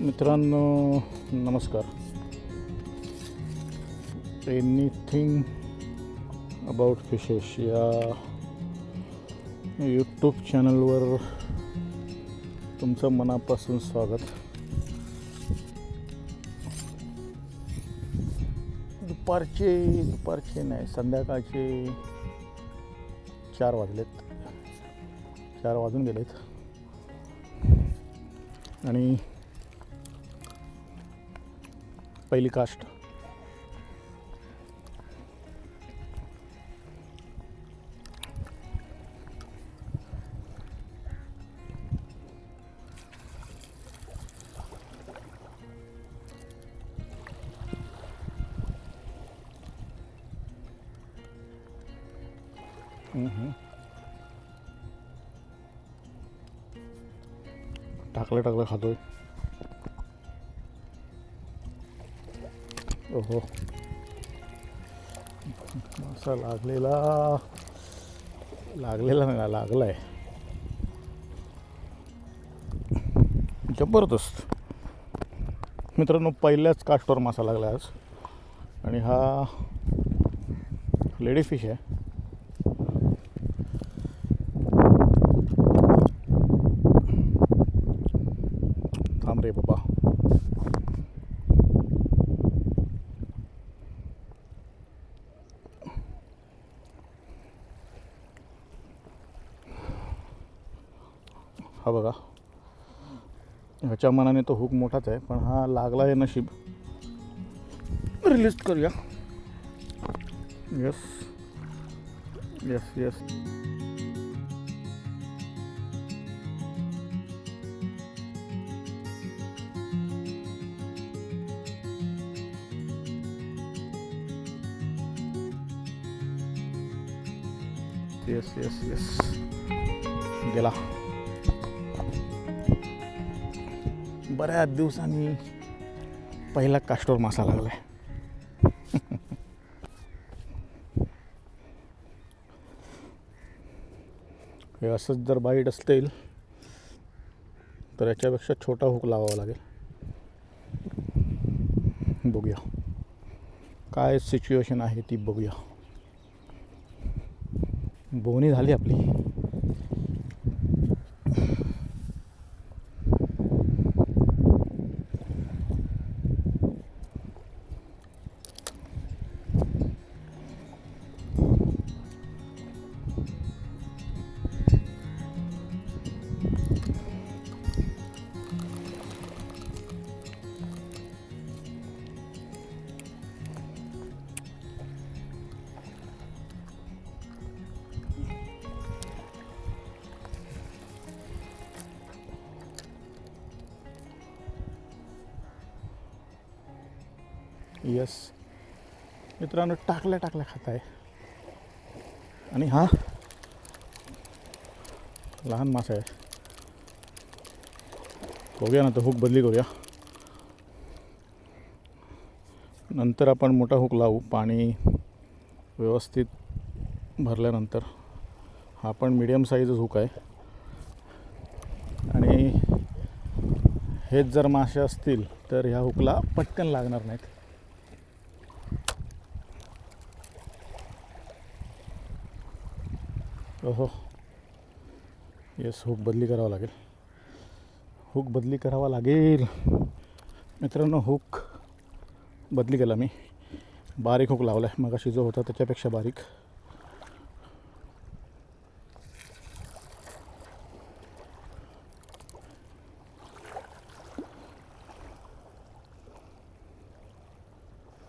मित्रांनो नमस्कार. Anything about fishes या यूट्यूब चॅनलवर तुमचं मनापासून स्वागत. दुपारचे दुपारचे नाही संध्याकाळचे चार वाजलेत. चार वाजून गेलेत. आणि पहिली कास्ट. टाकलं टाकलं खातोय ओहो. मासा लागलेला. लागलेला नाही लागलाय. जबरदस्त. मित्रांनो पहिल्याच कास्टवर मासा लागला आज. आणि हा लेडी फिश आहे थांब रे बाबा हा बघा. ह्याच्या मनाने तो हुक मोठाच आहे पण हा लागला आहे नशीब. रिलीज करूया. Yes yes yes yes yes yes गेला. बऱ्याच दिवसांनी पहिला कास्टोर मासा लागलाय. हे असंच जर बाईट असतील तर याच्यापेक्षा छोटा हुक लावावा लागेल. बघूया. काय सिच्युएशन आहे ती बघूया. बोनी झाली आपली. येस मित्रांनो टाकल्या टाकल्या खात आहे आणि हा? लहान मासा आहे. बघूया ना तो हुक बदली करूया. नंतर आपण मोठा हुक लावू पाणी व्यवस्थित भरल्यानंतर. हा पण मीडियम साईजच हुक आहे. आणि हेच जर मासे असतील तर ह्या हुकला पटकन लागणार नाहीत. ओहो. येस हुक बदली करावा लागेल. हुक बदली करावा लागेल. मित्रांनो हुक बदली केला मी. बारीक हुक लावला आहे मग अशी जो होता त्याच्यापेक्षा बारीक.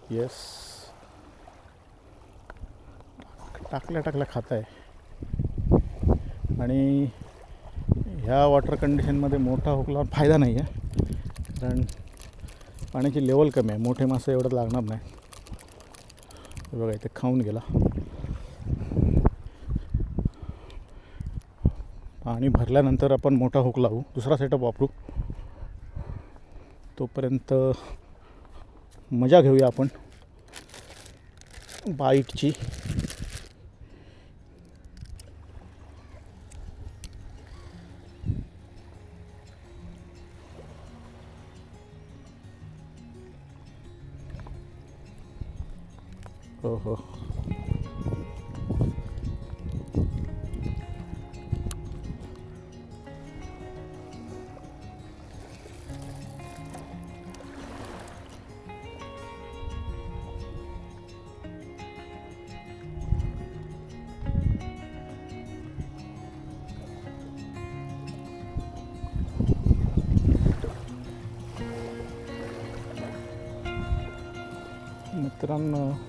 येस टाकल्या टाकल्या खात आहे आणि ह्या वॉटर कंडिशनमध्ये मोठा हुकला फायदा नाही आहे कारण पाण्याची लेवल कमी आहे. मोठे मासे एवढं लागणार नाही. बघा इथे खाऊन गेला. पाणी भरल्यानंतर आपण मोठा हुक लावू. दुसरा सेटअप वापरू. तोपर्यंत मजा घेऊया आपण. बाईटची हो हो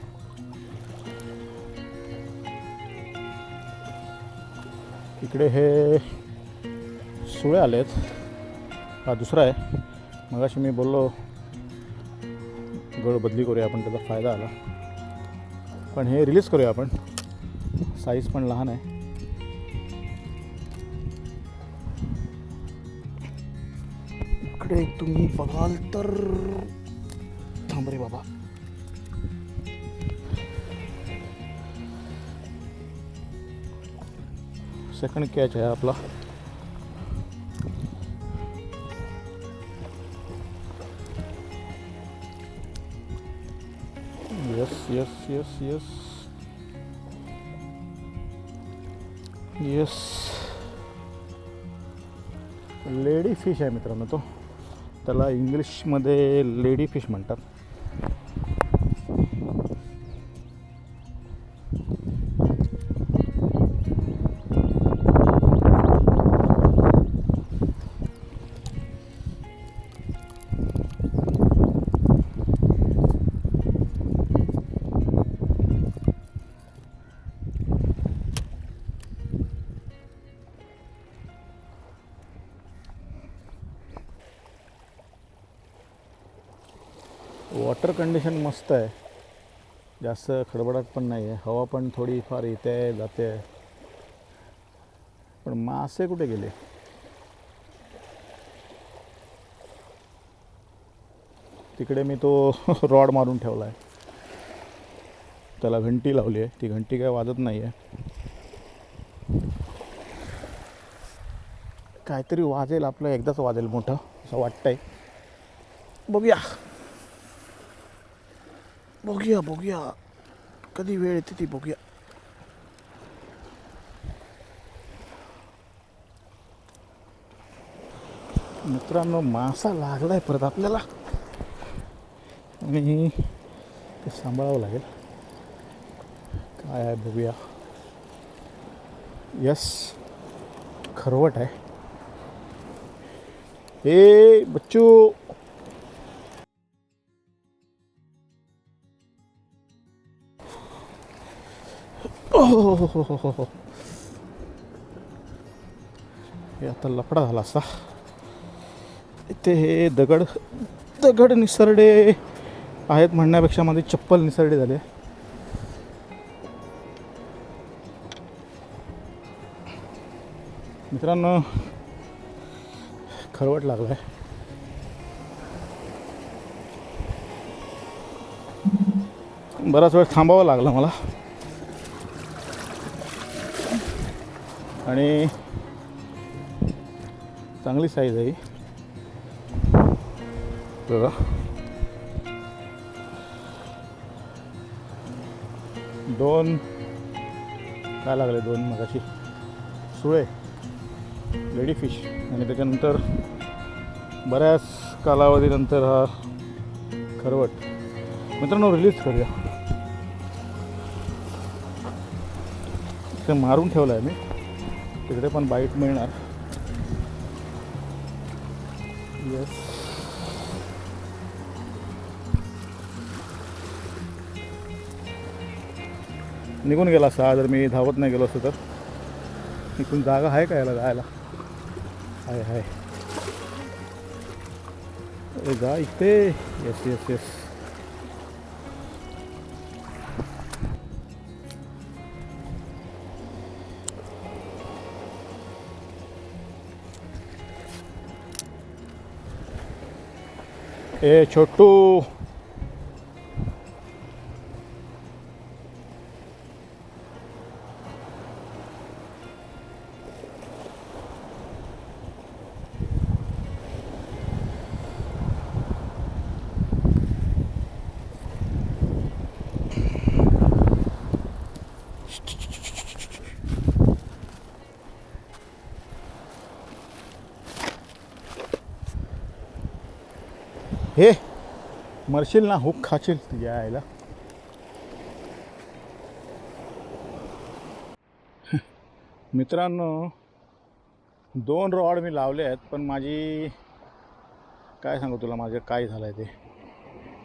इकडे हे सुळे आहेत हा दुसरा आहे. मगाशी मी बोललो गळ बदली करूया आपण त्याचा फायदा आला. पण हे रिलीज करूया आपण. साईज पण लहान आहे. इकडे तुम्ही बघाल तर थांब रे बाबा. सेकंड कॅच आहे आपला. Yes yes yes yes yes lady fish आहे मित्रांनो तो. त्याला इंग्लिशमध्ये लेडी फिश म्हणतात. वॉटर कंडिशन मस्त आहे. जास्त खडबडाट पण नाही आहे हवा पण थोडी फार येते आहे जाते. आहे पण मासे कुठे गेले? तिकडे मी तो रॉड मारून ठेवला आहे त्याला घंटी लावली आहे. ती घंटी काय वाजत नाही आहे काहीतरी वाजेल. आपलं एकदाच वाजेल मोठं असं वाटतंय. बघूया. बघूया बघूया कधी वेळ येते ती बघूया मित्रांनो मासा लागलाय परत आपल्याला आणि ते सांभाळावं लागेल. काय आहे बघूया. यस खरवट आहे. ए बच्चू! ओहोहोहोहो. हे आता लफडा झाला असा. इथे हे दगड दगड निसरडे आहेत म्हणण्यापेक्षा माझी चप्पल निसरडे झाले. मित्रांनो खरवट लागलाय. बराच वेळ थांबावं लागला मला. आणि चांगली साईज आहे ही. बघा. दोन काय लागले दोन मगाशी? सुळे लेडी फिश आणि त्याच्यानंतर बऱ्याच कालावधीनंतर हा खरवट. मित्रांनो रिलीज करूया. ते मारून ठेवलं आहे मी. तिकडे पण बाईट मिळणार. येस निघून गेला असा जर मी धावत नाही गेलो असतो तर. इकडून जागा आहे का याला जायला? आहे आहे अरे जा इथे. येस येस येस ए छोटू हे. मरशील ना हुक खाशील तुझ्या आईला. मित्रांनो दोन रॉड मी लावले आहेत पण माझी काय सांगू तुला माझं काय झालं आहे ते.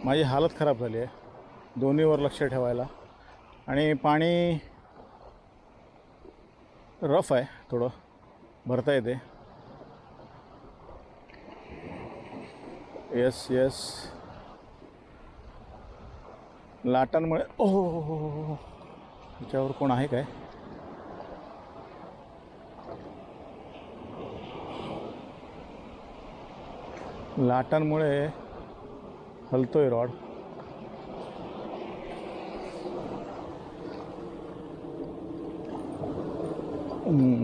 माझी हालत खराब झाली आहे दोन्हीवर लक्ष ठेवायला. आणि पाणी रफ आहे थोडं भरता येते. येस येस लाटांमुळे ओ हो हो हो हो, हो. त्याच्यावर कोण आहे काय? लाटांमुळे हलतोय रॉड.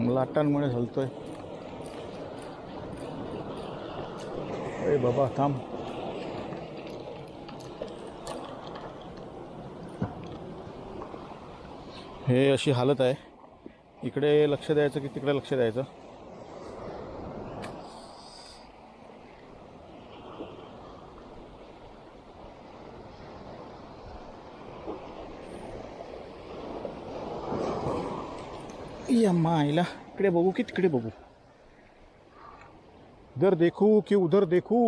लाटांमुळे हलतोय. अरे बाबा थांब हे अशी हालत आहे. इकडे लक्ष द्यायचं की तिकडे लक्ष द्यायचं? यम्मा आईला इकडे बघू की तिकडे बघू. इधर देखू की उधर देखू?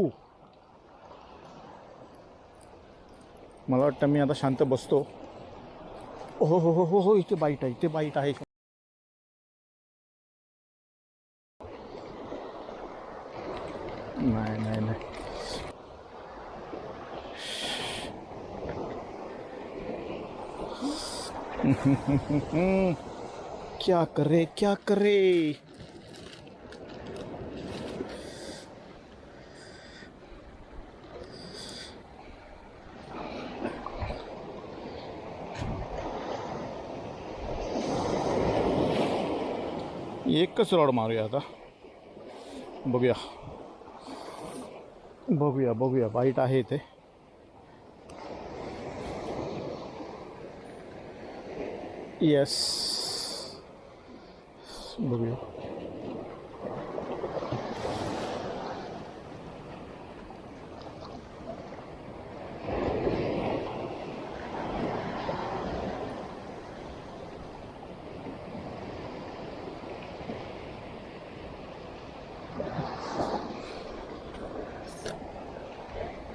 मला वाटतं मी आता शांत बसतो। हो हो हो हो हो इथे बाईट आहे इथे बाईट आहे। नाही नाही नाही। क्या करे क्या करे? एकच रॉड मारूया आता बघूया बघूया बघूया बाईट आहे इथे। येस बघूया